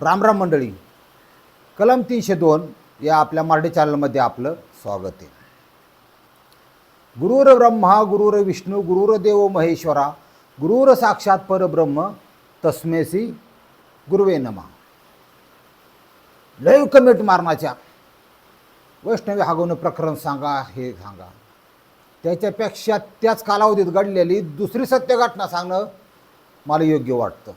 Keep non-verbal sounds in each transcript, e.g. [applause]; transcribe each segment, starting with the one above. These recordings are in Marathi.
रामराम मंडळी. कलम तीनशे दोन या आपल्या मराठी चॅनलमध्ये आपलं स्वागत आहे. गुरुर ब्रह्मा गुरुर विष्णू गुरुर देव महेश्वरा गुरुर साक्षात परब्रह्म तस्मेसी गुरुवे नमा. लय कमेंट मारण्याच्या वैष्णवी हागवणं प्रकरण सांगा हे सांगा. त्याच्यापेक्षा त्याच कालावधीत घडलेली दुसरी सत्य घटना सांगणं मला योग्य वाटतं.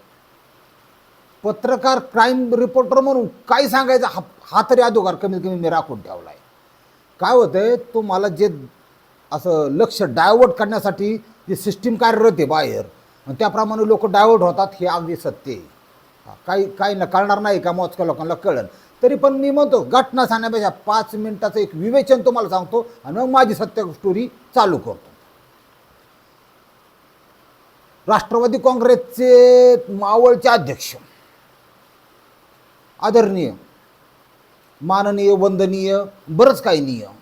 पत्रकार क्राईम रिपोर्टर म्हणून काय सांगायचं? हा हा तरी अधिकार कमीत कमी मी राखून ठेवला आहे काय होतंय? तुम्हाला जे असं लक्ष डायवर्ट करण्यासाठी जी सिस्टीम कार्यरत आहे बाहेर आणि त्याप्रमाणे लोक डायवर्ट होतात हे अगदी सत्य आहे. काही काही न कळणार नाही का मोजक्या लोकांना कळण तरी पण मी म्हणतो घटना सांगण्यापेक्षा पाच मिनिटाचं एक विवेचन तुम्हाला सांगतो आणि मग माझी सत्य स्टोरी चालू करतो. राष्ट्रवादी काँग्रेसचे मावळचे अध्यक्ष आदरणीय माननीय वंदनीय बरंच काही नियम.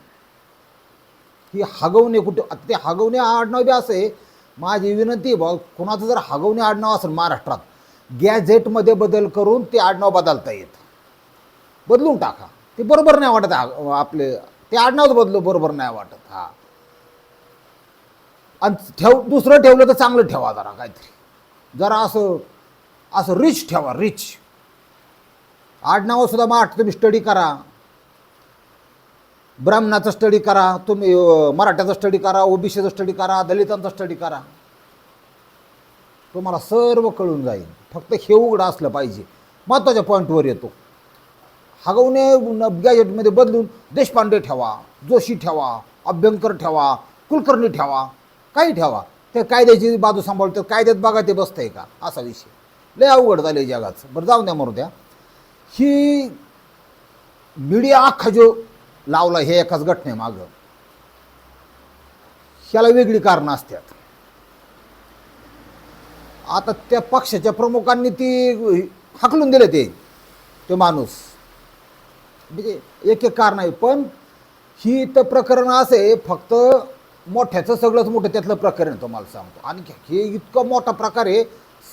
ही हगवणे कुठे ते हगवणे आडनाव बी असे माझी विनंती बा कुणाचं जर हगवणे आडनाव असेल महाराष्ट्रात गॅझेटमध्ये बदल करून ते आडनाव बदलता येत. बदलून टाका. ते बरोबर नाही वाटत आपले ते आडनावच बदलू बरोबर नाही वाटत हा. आणि ठेव दुसरं ठेवलं तर चांगलं ठेवा जरा काहीतरी. जरा असं असं रिच ठेवा रिच आडनावंसुद्धा सुद्धा मग तुम्ही स्टडी करा. ब्राह्मणाचा स्टडी करा तुम्ही अं, मराठ्याचा स्टडी करा ओबीसीचा स्टडी करा दलितांचा स्टडी करा. तुम्हाला सर्व कळून जाईल. फक्त हे उघडं असलं पाहिजे. महत्त्वाच्या पॉईंटवर येतो. हगवणे गॅजेटमध्ये बदलून देशपांडे ठेवा जोशी ठेवा अभ्यंकर ठेवा कुलकर्णी ठेवा काही ठेवा. ते कायद्याची बाजू सांभाळतो कायद्यात बघा ते बसतंय का? असा विषय. लय अवघड झालं जगाचं. बरं जाऊन द्या मरू द्या. ही मीडिया अख्खा जो लावला हे एकाच घटनेमागं. ह्याला वेगळी कारणं असतात आता त्या पक्षाच्या प्रमुखांनी ती हाकलून दिले ते तो माणूस. म्हणजे एक एक कारण आहे पण ही तर प्रकरण असं आहे फक्त मोठ्याचं सगळंच मोठं त्यातलं प्रकरण आहे तुम्हाला सांगतो. आणि हे इतकं मोठा प्रकार आहे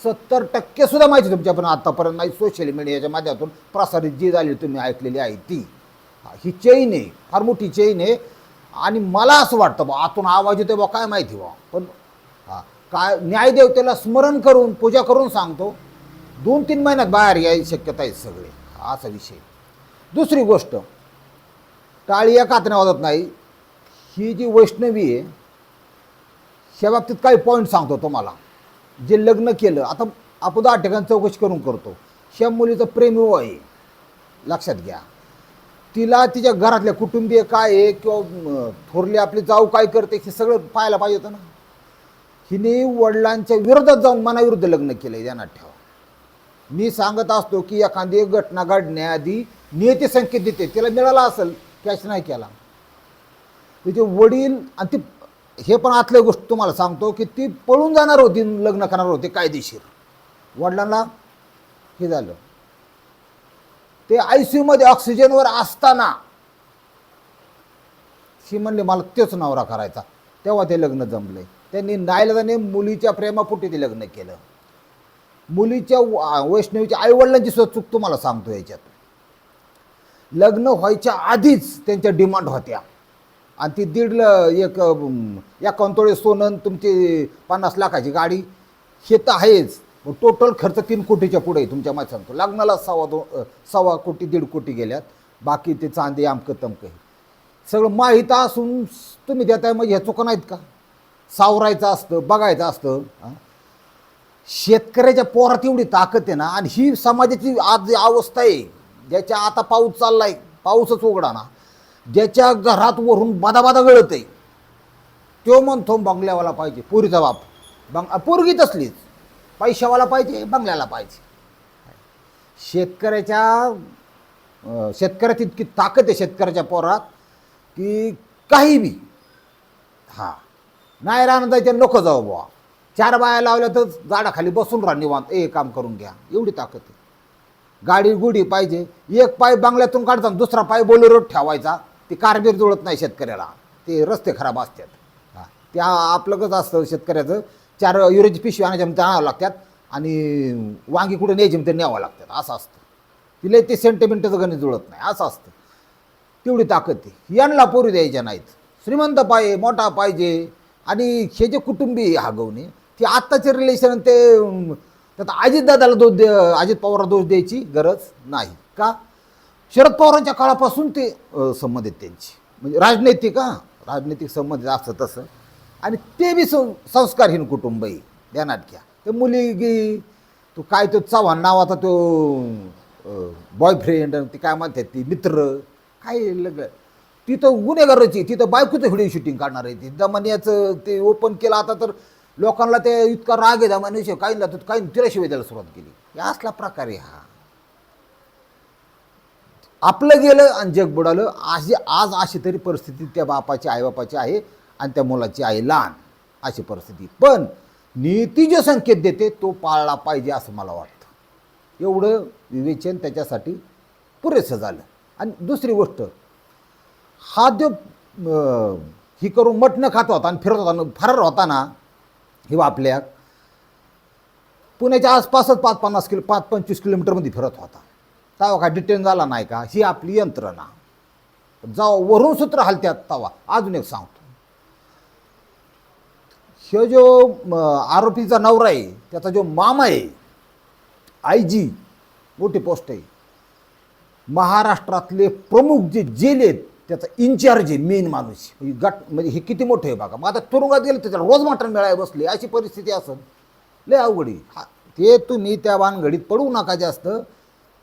सत्तर टक्के सुद्धा माहिती तुमच्यापर्यंत. आतापर्यंत नाही सोशल मीडियाच्या माध्यमातून प्रसारित जी झाली तुम्ही ऐकलेली आहे ती. ही चेन आहे फार मोठी चेन आहे. आणि मला असं वाटतं बा आतून आवाज येतो बा काय माहिती बा. पण हां काय न्यायदेवतेला स्मरण करून पूजा करून सांगतो दोन तीन महिन्यात बाहेर यायची शक्यता आहे सगळे. असा विषय. दुसरी गोष्ट टाळी या कातण्या वाजत नाही. ही जी वैष्णवी आहे ह्या बाबतीत काही पॉईंट सांगतो तुम्हाला. जे लग्न केलं आता आपण दहा चौकशी करून करतो. ह्या मुलीचं प्रेम विवाह आहे. लक्षात घ्या. तिला तिच्या घरातल्या कुटुंबीय काय आहे किंवा थोरली आपली जाऊ काय करते हे सगळं पाहायला पाहिजे होतं ना. हिने वडिलांच्या विरोधात जाऊन मनाविरुद्ध लग्न केलं ध्यानात ठेवा. मी सांगत असतो की एखादी घटना घडण्याआधी नियती संकेत देते. तिला मिळाला असेल कॅश नाही केला. तिचे वडील आणि ती हे पण आतल्या गोष्ट तुम्हाला सांगतो की ती पळून जाणार होती लग्न करणार होते कायदेशीर. वडिलांना हे झालं. ते आय सी यूमध्ये ऑक्सिजनवर असताना शी म्हणले मला तेच नवरा करायचा. तेव्हा ते लग्न जमले. त्यांनी नायलाजाने मुलीच्या प्रेमापोटी ते लग्न केलं. मुलीच्या वैष्णवीच्या आईवडिलांची सुद्धा चूक तुम्हाला सांगतो याच्यात. लग्न व्हायच्या आधीच त्यांच्या डिमांड होत्या. आणि ती दीड ल- एक अं, या कंतोळे सोनं तुमची पन्नास लाखाची गाडी हे तर आहेच. टोटल खर्च तीन कोटीच्या पुढे आहे तुमच्या माहिती सांगतो. लग्नाला सव्वा दो सव्वा कोटी दीड कोटी गेल्यात. बाकी ते चांदी आमकं तमकं हे. सगळं माहीत असून तुम्ही देताय मग ह्या चुका नाहीत का? सावरायचं असतं बघायचं असतं शेतकऱ्याच्या पोरात एवढी ताकद आहे ना आणि ही समाजाची आज अवस्था आहे ज्याच्या आता पाऊस चाललाय पाऊसच उघडा ना. ज्याच्या घरात वरून बादा गळत आहे तो म्हणतो बंगल्यावाला पाहिजे पुरीचा बाप. बंग पोरगी तसलीच पैशावाला पाहिजे बंगल्याला पाहिजे. शेतकऱ्याच्या शेतकऱ्यात इतकी ताकद आहे शेतकऱ्याच्या पोरात की काही बी. हां. नाही राहणं जायचं नको जाऊ बुवा. चार बाया लावल्या तर झाडाखाली बसून राहा निवांत. ए काम करून घ्या. एवढी ताकद आहे. गाडी गुडी पाहिजे. एक पाय बंगल्यातून काढता दुसरा पाय बोलेरोत ठेवायचा. ते कारबीर जुळत नाही शेतकऱ्याला. ते रस्ते खराब असतात. हां. ते आपलं कसं असतं शेतकऱ्याचं. चार युरेज पिशवी आणायच्या आणावं लागतात आणि वांगी कुठे न्यायची म्हणते न्यावं लागतात. असं असतं. तिला ते सेंटिमेंटचं गणित जुळत नाही. असं असतं. तेवढी ताकद आहे यांना पोरी द्यायच्या नाहीत. श्रीमंत पाहिजे मोठा पाहिजे. आणि हे जे कुटुंबी हागवणे ते आत्ताचे रिलेशन ते त्यात अजितदादाला दोष दे अजित पवारला दोष द्यायची गरज नाही. का? शरद पवारांच्या काळापासून ते संबंधित संबंध आहेत त्यांची. म्हणजे राजनैतिक हा राजनैतिक संबंध असतं तसं. आणि ते बी सं संस्कारहीन कुटुंब आहे ध्यानात घ्या ते मुलगी तो काय तो चव्हाण नावाचा तो बॉयफ्रेंड ते काय म्हणतात ती मित्र काय लग तिथं गुन्हेगारची तिथं बायकोचं व्हिडिओ शूटिंग काढणार आहे ती दमनियाचं ते ओपन केलं आता तर लोकांना ते इतका राग आहे दमनियाशिवाय काही ना काही तिला शिवाय द्यायला सुरुवात केली. या असला प्रकार आहे हा. आपलं गेलं आणि जग बुडालं अशी आज अशी तरी परिस्थिती त्या बापाची आईबापाची आहे आणि त्या मुलाची आहे लहान अशी परिस्थिती. पण नीती जे संकेत देते तो पाळला पाहिजे असं मला वाटतं. एवढं विवेचन त्याच्यासाठी पुरेसं झालं. आणि दुसरी गोष्ट हा जो ही करून मटणं खात होता आणि फिरत होता फरार होता ना हे आपल्या पुण्याच्या आसपासच पाच पन्नास किलो पाच पंचवीस किलोमीटरमध्ये फिरत होता. तवा का डिटेन झाला नाही का? ही आपली यंत्रणा. जाऊ वरून सूत्र हलत्यात तवा. अजून एक सांगतो. हे जो आरोपीचा नवरा आहे त्याचा जो मामा आहे आय जी मोठी पोस्ट आहे. महाराष्ट्रातले प्रमुख जे जेल आहेत त्याचा इन्चार्ज आहे मेन माणूस. गट म्हणजे हे किती मोठं आहे बघा. मग आता तुरुंगात गेलं तर रोज मटण मिळायला बसले. अशी परिस्थिती असेल. लय अवघडी हा ते तुम्ही त्या वानगडीत पडू नका जास्त.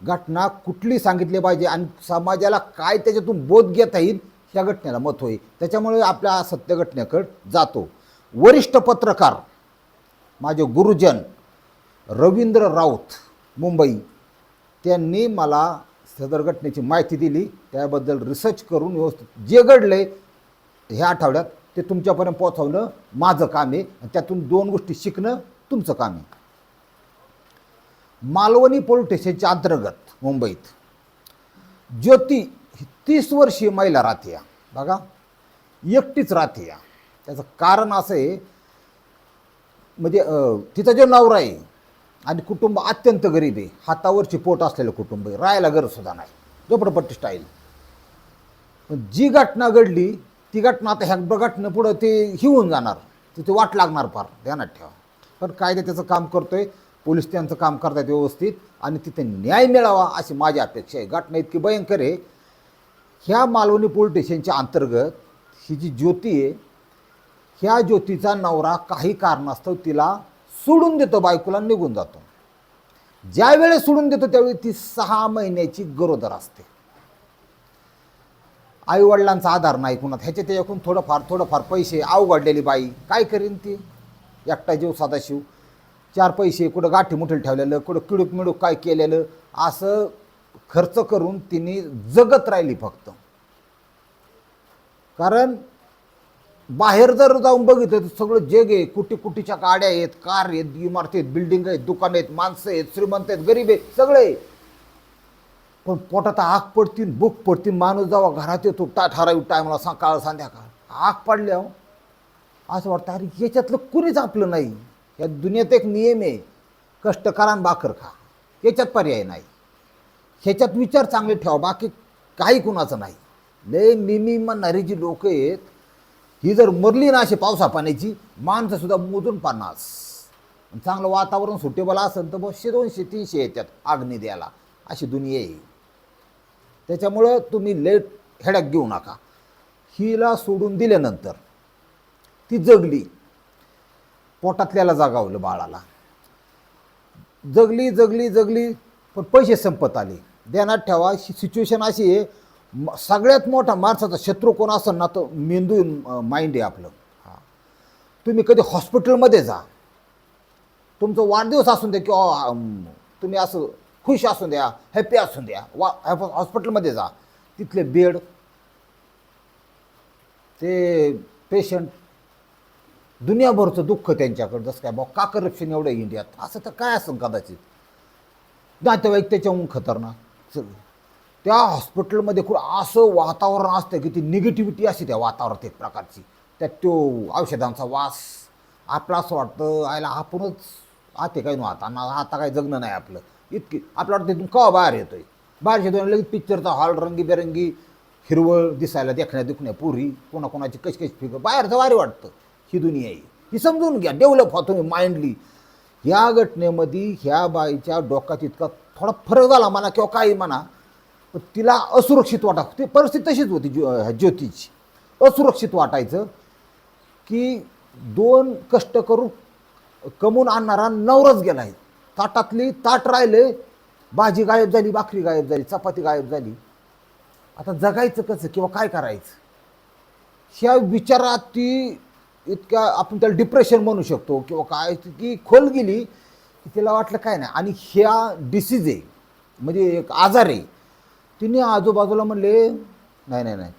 घटना कुठली सांगितली पाहिजे आणि समाजाला काय त्याच्यातून बोध घेता येईल ह्या घटनेला मत होईल त्याच्यामुळे आपल्या सत्य घटनेकडे जातो. वरिष्ठ पत्रकार माझे गुरुजन रवींद्र राऊत मुंबई त्यांनी मला सदर घटनेची माहिती दिली. त्याबद्दल रिसर्च करून व्यवस्थित जे घडले ह्या आठवड्यात ते तुमच्यापर्यंत पोहोचवणं माझं काम आहे. आणि त्यातून दोन गोष्टी शिकणं तुमचं काम आहे. मालवणी पोलीस स्टेशनच्या अंतर्गत मुंबईत. ज्योती ही तीस वर्षीय महिला राहते या बघा एकटीच राहते या त्याचं कारण असं आहे म्हणजे तिचा जो नवरा आहे आणि कुटुंब अत्यंत गरीब आहे. हातावरची पोट असलेलं कुटुंब आहे. राहायला गरजसुद्धा नाही. झोपडपट्टी स्टाईल पण जी घटना घडली ती घटना आता ह्या घटना पुढं ते हिवून होऊन जाणार. तिथे वाट लागणार फार. ध्यानात ठेवा. पण कायदा त्याचं काम करतोय. पोलीस त्यांचं काम करतात व्यवस्थित आणि तिथे न्याय मिळावा अशी माझी अपेक्षा आहे. घटना इतकी भयंकर आहे. ह्या मालवणी पोलीस स्टेशनच्या अंतर्गत ही जी ज्योती आहे ह्या ज्योतीचा नवरा काही कारणास्तव तिला सोडून देतो बायकोला निघून जातो. ज्या वेळेस सोडून देतो त्यावेळी ती सहा महिन्याची गरोदर असते. आई वडिलांचा आधार नाही कुणात ह्याच्या त्याच्याकडून थोडंफार थोडंफार पैसे अवघडलेली बाई. काय करीन ती? एकटा जीव सदाशिव. चार पैसे कुठं गाठी ठेवलेलं कुठं किडूक मिडूक काय केलेलं असं खर्च करून तिने जगत राहिली फक्त. कारण बाहेर जर जाऊन बघितलं तर सगळं जग आहे. कुटी कुटीच्या गाड्या आहेत कार आहेत इमारती आहेत बिल्डिंग आहेत दुकान आहेत माणसं आहेत श्रीमंत आहेत गरीब आहेत सगळे पण पोटात आग पडतील भूक पडतील माणूस जेव्हा घरात येतो टा ठराविक टायमाला सकाळ संध्याकाळ. आग पडल्यावर असं वाटतं अरे याच्यातलं कुणीच आपलं नाही. या दुनियेत एक नियम आहे कष्ट करा भाकर खा. याच्यात पर्याय नाही. ह्याच्यात विचार चांगले ठेवा बाकी काही कुणाचं नाही. लय मिमी म्हणणारी जी लोक आहेत. ही जर मरली ना अशी पावसा पाण्याची माणसंसुद्धा मोजून पन्नास चांगलं वातावरण सुटेबल असेल तर बसशे दोनशे तीनशे येतात आग्नी द्यायला. अशी दुनिया आहे. त्याच्यामुळं तुम्ही लेट हेडॅक घेऊ नका. हिला सोडून दिल्यानंतर ती जगली. पोटातल्याला जागावलं बाळाला. जगली जगली जगली पण पैसे संपत आले. ध्यानात ठेवा सिच्युएशन अशी आहे सगळ्यात मोठा माणसाचा शत्रू कोण असेल ना तो मेंदू माइंड आहे आपलं. हां. तुम्ही कधी हॉस्पिटलमध्ये जा. तुमचं वाढदिवस असून द्या किंवा तुम्ही असं खुश असून द्या हॅपी असून द्या वा हॉस्पिटलमध्ये जा. तिथले बेड ते पेशंट दुनियाभरचं दुःख त्यांच्याकडं. जसं काय बा का करप्शन एवढं इंडियात असं तर काय असं कदाचित? नातेवाईक त्याच्याहून खतरनाक. सगळं. त्या हॉस्पिटलमध्ये खूप असं वातावरण असतं की ती निगेटिव्हिटी असते त्या वातावरणात एक प्रकारची. त्यात तो औषधांचा वास. आपला असं वाटतं आयला आपणच आते काय नव्हता आता? आता काय जगणं नाही आपलं. इतकी आपलं वाटतं तिथून कवा बाहेर येतोय? बाहेरच्या दोन लगेच पिक्चरचा हॉल रंगीबेरंगी हिरवळ दिसायला देखण्या दुखण्या पुरी. कोणाकोणाची कशी कशी फिगर बाहेरचं वारी वाटतं. ही दुनिया आहे. ही समजून घ्या डेव्हलप व्हा तुम्ही माइंडली या घटनेमध्ये ह्या बाईच्या डोक्यात इतका थोडा फरक झाला म्हणा किंवा काही म्हणा तिला असुरक्षित वाटा ती परिस्थिती तशीच होती ज्यो ज्योतीची. असुरक्षित वाटायचं की दोन कष्ट करून कमवून आणणारा नवरच गेला आहे ताटातली ताट राहिले भाजी गायब झाली भाकरी गायब झाली चपाती गायब झाली. आता जगायचं कसं किंवा काय करायचं? ह्या विचारात ती इतक्या आपण त्याला डिप्रेशन म्हणू शकतो किंवा काय की खोल गेली की तिला वाटलं काय नाही. आणि ह्या डिसीज आहे म्हणजे एक आजार आहे. तिने आजूबाजूला म्हणले नाही नाही नाही.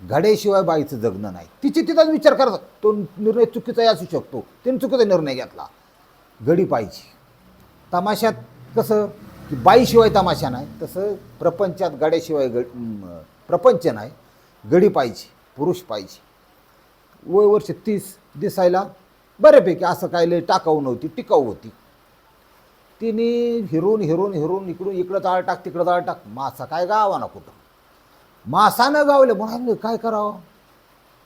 घड्याशिवाय बाईचं जगणं नाही. तिची तिथाच विचार करत तो निर्णय चुकीचाही असू शकतो. तिने चुकीचा निर्णय घेतला. गडी पाहिजे. तमाशात कसं की बाईशिवाय तमाशा नाही तसं प्रपंचात गाड्याशिवाय ग प्रपंच नाही. गडी पाहिजे पुरुष पाहिजे. वय वर्ष तीस दिसायला बऱ्यापैकी असं काय लय टाकाऊ नव्हती टिकाऊ होती. तिने हिरून हिरून हिरून इकडून इकडं जाळ टाक तिकडं जाळ टाक मासा काय गावा ना कुठं मासानं गावले म्हणाले काय करावं?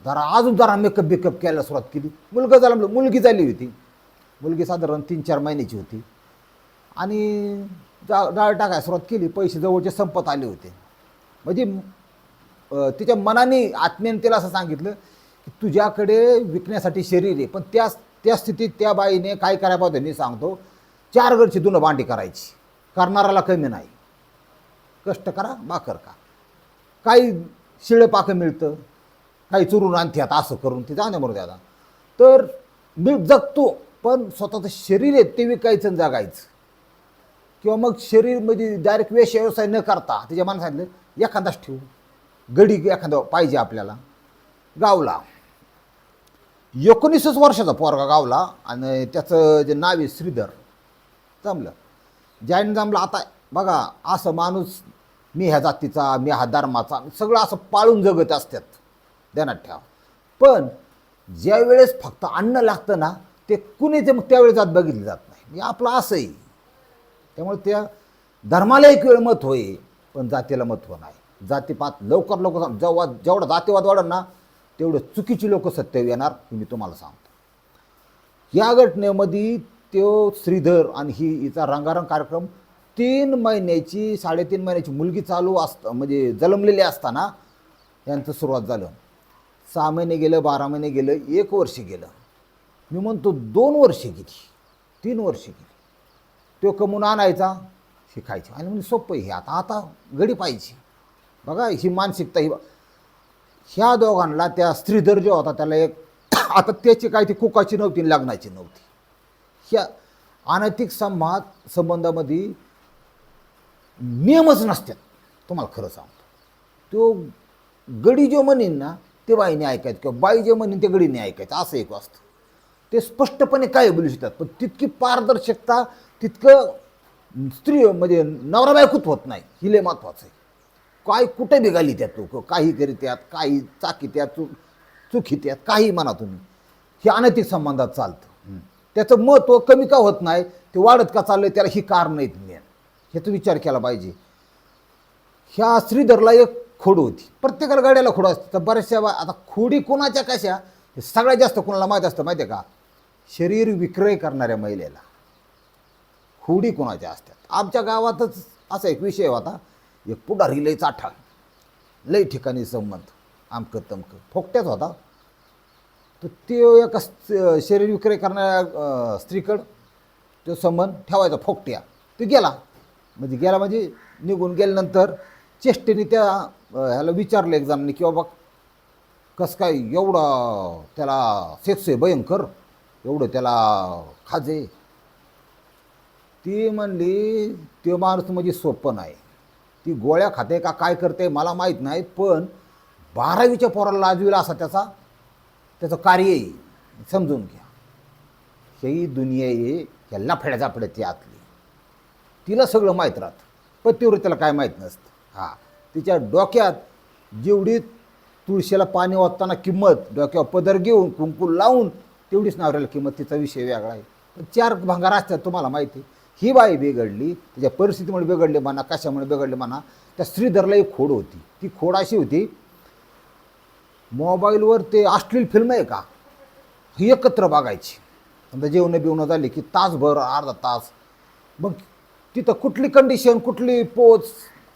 जरा अजून जरा मेकअप बिकअप केला सुरुवात केली. मुलगा झाला म्हणलं मुलगी झाली होती. मुलगी साधारण तीन चार महिन्याची होती. आणि जा डाळ टाकायला सुरुवात केली पैसे जवळचे संपत आले होते. म्हणजे तिच्या मनाने आत्म्याने तिला असं सांगितलं तुझ्याकडे विकण्यासाठी शरीर आहे. पण त्या त्या स्थितीत त्या बाईने काय करायला त्यांनी मी सांगतो? चार घरची दुनं भांडी करायची. करणाराला कमी नाही. कष्ट करा भाकर का काही शिळं पाकं मिळतं. काही चुरून आणते आता असं करून. ते जाण्या बरोबर आता. तर मी जगतो पण स्वतःचं शरीर आहे ते विकायचं आणि जगायचं. किंवा मग शरीरमध्ये डायरेक्ट वेश व्यवसाय न करता त्याच्या मनात सांगितलं एखादाच ठेवू. गडी एखादा पाहिजे आपल्याला. गावला. एकोणीसच वर्षाचा पोरगा गावला आणि त्याचं जे नाव आहे श्रीधर जमलं. ज्याने जमलं आता बघा असं माणूस मी ह्या जातीचा मी हा धर्माचा सगळं असं पाळून जगत असतात. ध्यानात ठेवा. पण ज्या वेळेस फक्त अन्न लागतं ना ते कुणी ते मग त्यावेळेस जात बघितलं जात नाही. मी आपलं असंही त्यामुळे त्या धर्माला एक वेळ मत होई पण जातीला महत्त्व नाही. जातीपात लवकर लवकर जेव्हा जेवढा जातीवाद वाढेल ना तेवढं चुकीची लोक सत्य येणार हे मी तुम्हाला सांगतो. या घटनेमध्ये तो श्रीधर आणि ही हिचा रंगारंग कार्यक्रम तीन महिन्याची साडेतीन महिन्याची मुलगी चालू असत म्हणजे जन्मलेली असताना यांचं सुरुवात झालं. सहा महिने गेलं बारा महिने गेलं एक वर्ष गेलं. मी म्हणतो दोन वर्षे गेली तीन वर्षे गेली. तो कमवून आणायचा शिकायचं. आणि म्हणजे सोपं हे आता आता गडी पाहिजे. बघा ही मानसिकता ही ह्या दोघांना त्या स्त्रीधर जो होता त्याला एक [coughs] आता त्याची काय ती कुकाची नव्हती लग्नाची नव्हती. ह्या अनैतिक संवाद संबंधामध्ये नियमच नसतात. तुम्हाला खरं सांगतो. तो गडी जो म्हणेन ना ते बाईने ऐकायचं किंवा बाई जे म्हणेन ते गडीने ऐकायचं. असं एक असतं ते स्पष्टपणे काय बोलू शकतात पण तितकी पारदर्शकता तितकं स्त्री म्हणजे नवरा बायकोत होत नाही. ही लय आहे. काय कुठे बिघाली त्यात लोक? काही करीत्यात काही चाकीत्यात चुक चुकीत्यात काही म्हणा तुम्ही. हे अनैतिक संबंधात चालतं. त्याचं महत्त्व कमी का होत नाही ते वाढत का चाललंय त्याला ही कारण नाहीत मेन. ह्याचा विचार केला पाहिजे. ह्या श्रीधरला एक खोड होती. प्रत्येकाला गाड्याला खोड असते. तर बऱ्याचशा आता खोडी कोणाच्या कशा? हे सगळ्यात जास्त कोणाला माहीत असतं माहिती आहे का? शरीर विक्रय करणाऱ्या महिलेला. खोडी कोणाच्या असतात? आमच्या गावातच असा एक विषय होता. एक पुढारी लय चाठा. लय ठिकाणी संबंध. आमकं तमकं. फोकट्याच होता. तर ते एका शरीर विक्रय करणाऱ्या स्त्रीकडं तो संबंध ठेवायचा फोकट्या. तो गेला. म्हणजे गेला म्हणजे निघून गेल्यानंतर चेष्टेने त्या ह्याला विचारलं एक जणांनी की बाबा कसं काय एवढं त्याला सेक्स आहे भयंकर? एवढं त्याला खाजे? ती म्हणली ते माणूस म्हणजे सोपं नाही. ती गोळ्या खाते का काय करते मला माहीत नाही पण बारावीच्या पोराला लाजविला असा त्याचा त्याचं कार्य आहे. समजून घ्या. ही दुनिया आहे ह्या लफड्या जाफड्याची आतली. तिला सगळं माहीत राहतं पतीवृत्याला काय माहीत नसतं. हां तिच्या डोक्यात जेवढी तुळशीला पाणी वाचताना किंमत डोक्यावर पदर घेऊन कुंकू लावून तेवढीच नावऱ्याला किंमत तिचा विषय वेगळा आहे. पण चार भांगार असतात तुम्हाला माहिती आहे. ही बाई बिघडली त्याच्या परिस्थितीमुळे बिघडली म्हणा कशामुळे बिघडले म्हणा त्या श्रीधरला एक खोड होती. ती खोड अशी होती मोबाईलवर ते अश्लील फिल्म आहे का? ही एकत्र बघायची. समजा जेवणं बिवणं झाली की तासभर अर्धा तास. मग तिथं कुठली कंडिशन कुठली पोच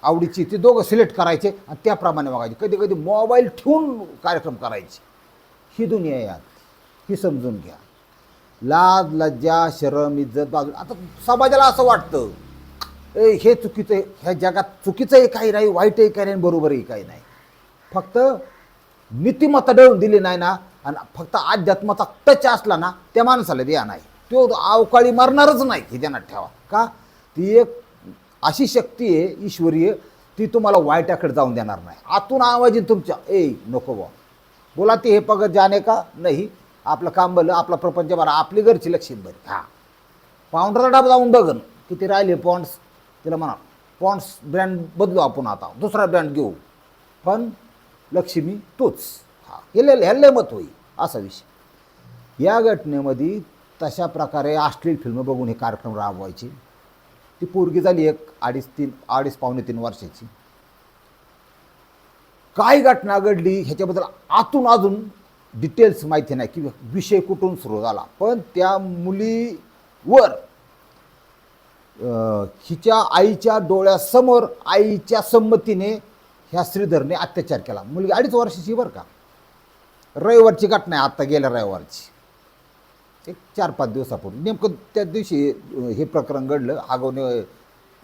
आवडीची ती दोघं सिलेक्ट करायचे आणि त्याप्रमाणे बघायचे. कधी कधी मोबाईल ठेवून कार्यक्रम करायचे. ही दुनिया आहे यात ही समजून घ्या. लाज लज्जा शरम इज्जत बाजू. आता समाजाला असं वाटतं ए हे चुकीचं आहे. ह्या जगात चुकीचंही काही नाही. वाईटही काही नाही बरोबरही काही नाही. फक्त नीतिमत्ता डळून दिली नाही ना आणि फक्त अध्यात्माचा टच असला ना त्या माणसाला द्या नाही. तो अवकाळी मरणारच नाही हे त्यांना ठेवा. का? ती एक अशी शक्ती आहे ईश्वरीय ती तुम्हाला वाईटाकडे जाऊन देणार नाही. आतून आवाज तुमच्या ए नको बा बोला ते हे पगत जाणे का? नाही. आपलं काम भलं आपला प्रपंच बरा आपली घरची लक्षित बरी हां. पाऊंडरचा डबा जाऊन बघन किती राहिले पॉन्ड्स तिला म्हणा पॉन्ड्स ब्रँड बदलू आपण आता दुसरा ब्रँड घेऊ. पण लक्ष्मी तोच. हा हे ह्याला मत होईल असा विषय. या घटनेमध्ये तशा प्रकारे अश्लील फिल्म बघून हे कार्यक्रम राबवायचे. ती पोरगी झाली एक अडीच तीन अडीच पावणे तीन वर्षाची. काय घटना घडली ह्याच्याबद्दल आतून अजून डिटेल्स माहिती नाही की विषय कुठून सुरू झाला. पण त्या मुलीवर हिच्या आईच्या डोळ्यासमोर आईच्या संमतीने ह्या श्रीधरने अत्याचार केला. मुलगी अडीच वर्षाची बरं का? रविवारची घटना आहे आत्ता गेल्या रविवारची. एक चार पाच दिवसापूर्वी. नेमकं त्या दिवशी हे प्रकरण घडलं आगवणे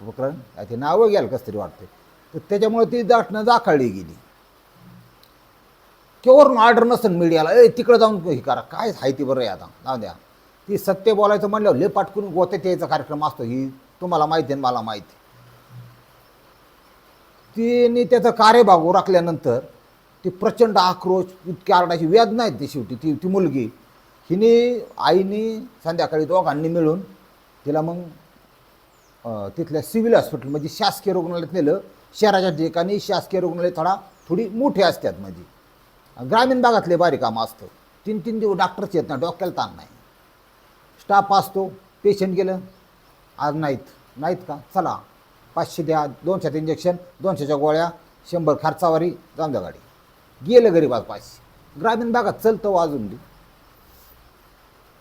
प्रकरण ते नावं घ्याल कसं तरी वाटते तर त्याच्यामुळे ती घटना दाखवली गेली. केवरून ऑर्डर नसेल मीडियाला ए तिकडं जाऊन हे करा. काय आहे ती बरं आहे आता. जाऊ द्या. ती सत्य बोलायचं म्हणल्यावर ले पाटकून गोत्यात यायचा कार्यक्रम असतो ही. तुम्हाला माहिती आहे मला माहिती तिने त्याचं कार्यभाग राखल्यानंतर ती प्रचंड आक्रोश इतकी आरडाची व्याज आहेत ती शेवटी. ती ती मुलगी. हिने आईने संध्याकाळी दोघांनी मिळून तिला मग तिथल्या सिव्हिल हॉस्पिटल म्हणजे शासकीय रुग्णालयात नेलं. शहराच्या ठिकाणी शासकीय रुग्णालय थोडा थोडी मोठी असतात म्हणजे ग्रामीण भागातले बारीक कामं असतं. तीन तीन दिवस डॉक्टरच येत नाही डोक्याला ताण नाही. स्टाफ असतो पेशंट गेलं आज नाहीत. नाहीत का? चला पाचशे द्या दोनशेचं इंजेक्शन दोनशेच्या गोळ्या शंभर खर्चावारी जाऊन द्या गाडी. गेलं गरीब आज पाचशे. ग्रामीण भागात चलतं हो वाजून दे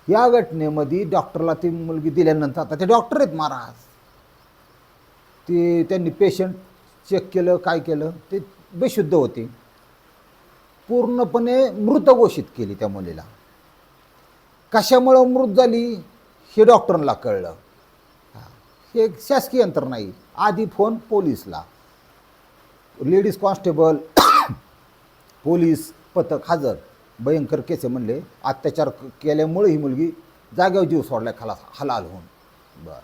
या घटनेमध्ये डॉक्टरला ती मुलगी दिल्यानंतर आता ते डॉक्टर आहेत महाराज. ते त्यांनी पेशंट चेक केलं काय केलं ते बेशुद्ध होते. पूर्णपणे मृत घोषित केली त्या मुलीला. कशामुळं मृत झाली हे डॉक्टरला कळलं. हे एक शासकीय यंत्र नाही आधी फोन पोलीसला. लेडीज कॉन्स्टेबल [coughs] पोलीस पथक हजर. भयंकर केसे म्हणले. अत्याचार केल्यामुळे ही मुलगी जागेवर जीव सोडला खाला हलाल होऊन. बर.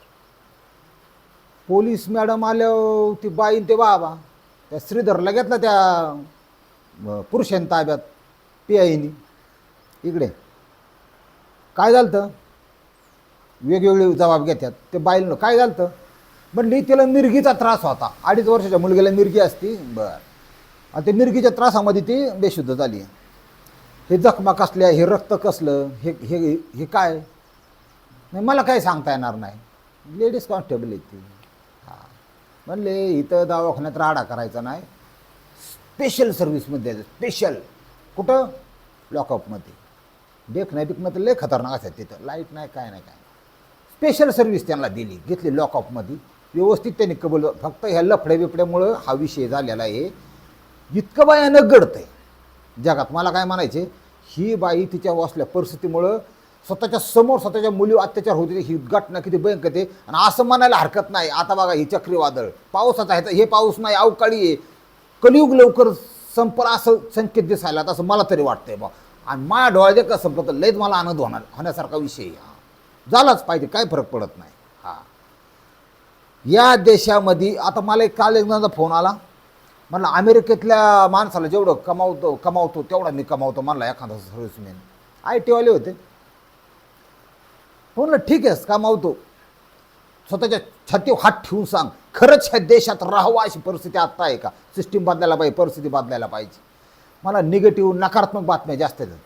पोलीस मॅडम आल्यावर ती बाईन ते बाबा त्या श्रीधरला घेतला त्या अं, पुरुषांनी ताब्यात पी आयनी इकडे. काय झालं तर वेगवेगळे जबाब घेतात. ते बाईलनं काय झालं तर म्हणली तिला मिरगीचा त्रास होता. अडीच वर्षाच्या मुलगीला मिरगी असती. बर. आणि ते मिरगीच्या त्रासामध्ये ती बेशुद्ध झाली. हे जखमा कसल्या हे रक्त कसलं हे हे हे काय? नाही मला काही सांगता येणार नाही. लेडीज कॉन्स्टेबल आहे ती. हां. म्हणले इथं दवाखान्यात राडा करायचा नाही. स्पेशल सर्व्हिसमध्ये द्यायचं स्पेशल. कुठं? लॉकअपमध्ये देखणं बिकणं तर लय खतरनाक असतात तिथं. लाइट नाही काय नाही काय स्पेशल सर्व्हिस त्यांना दिली. घेतली लॉकअपमध्ये व्यवस्थित त्यांनी कबूल फक्त ह्या लफड्या बिफड्यामुळं हा विषय झालेला आहे. इतकं भयानक घडतंय. जगात मला काय म्हणायचे ही बाई तिच्या वाचल्या परिस्थितीमुळं स्वतःच्या समोर स्वतःच्या मुलीवर अत्याचार होते ही घटना किती भयंकर आहे आणि असं म्हणायला हरकत नाही. आता बघा ही चक्रीवादळ. पावसाचा आहे तर हे पाऊस नाही अवकाळी आहे. कलियुग लवकर संपला असं संकेत दिसायला असं मला तरी वाटतंय बा. आणि माझ्या डोळ्याचे का संपलं तर लयच मला आनंद होणार होण्यासारखा विषय हा. झालाच पाहिजे काय फरक पडत नाही. हा. या देशामध्ये आता मला एक काल एकदा फोन आला. म्हणलं अमेरिकेतल्या माणसाला जेवढं कमावतो कमावतो तेवढा मी कमावतो म्हणला एखादा सर्व्हिसमॅन आय टीवाले होते. म्हणलं ठीक आहेस कमावतो. स्वतःच्या छातीवर हात ठेवून सांग. खरंच ह्या देशात राहावं अशी परिस्थिती आत्ता आहे का? सिस्टीम बदलायला पाहिजे परिस्थिती बदलायला पाहिजे. मला निगेटिव्ह नकारात्मक बातम्या जास्त येतात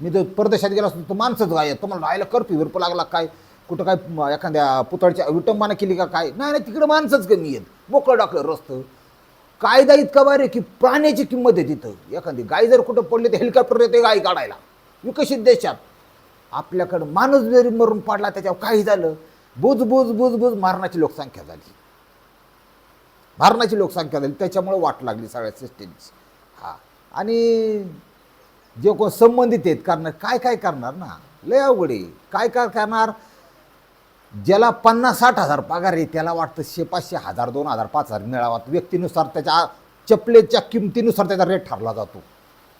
मी जर परदेशात गेला असतो तर माणसंच काय तुम्हाला राहायला कर्फ्यू विरपू लागला काय? कुठं काय एखाद्या पुतळच्या विटंबना केली का काय? नाही नाही तिकडे माणसंच कमी येत मोकळं टाकलं रस्तं. कायदा इतका बारे की प्राण्याची किंमत आहे तिथं. एखादी गाय जर कुठं पडली तर हेलिकॉप्टर येते गाय काढायला. विकसित देशात. आपल्याकडं माणूस जरी मरून पडला त्याच्यावर काही झालं बुज बुज बुज बुज मारणाची लोकसंख्या झाली. भारणाची लोकसंख्या झाली त्याच्यामुळे वाट लागली सगळ्या सिस्टीमची हा. आणि जे कोण संबंधित आहेत करणार काय काय करणार ना? लय अवघड आहे. काय काय करणार? ज्याला पन्नास साठ हजार पगार आहे त्याला वाटतं शे पाचशे हजार दोन हजार पाच हजार मिळावा. व्यक्तीनुसार त्याच्या चपलेच्या किमतीनुसार त्याचा रेट ठरला जातो.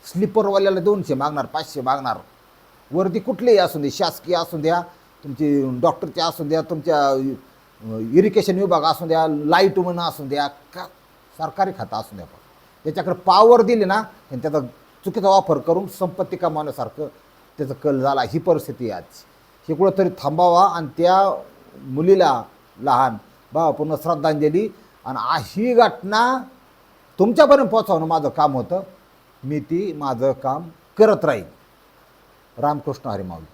स्लीपरवाल्याला दोनशे मागणार पाचशे मागणार. वरती कुठलेही असू दे शासकीय असू द्या तुमची डॉक्टरचे असू द्या तुमच्या इरिगेशन विभाग असू द्या लाइट म्हणून असू द्या का सरकारी खातं असू द्या. त्याच्याकडे पावर दिली ना आणि त्याचा चुकीचा वापर करून संपत्ती कमावण्यासारखं त्याचं कल झाला. ही परिस्थिती आहे आज हे कुठंतरी थांबावा आणि त्या मुलीला लहान बा पूर्ण श्रद्धांजली. आणि अशी घटना तुमच्यापर्यंत पोचवणं माझं काम होतं. मी ती माझं काम करत राहील रामकृष्ण हरिमावली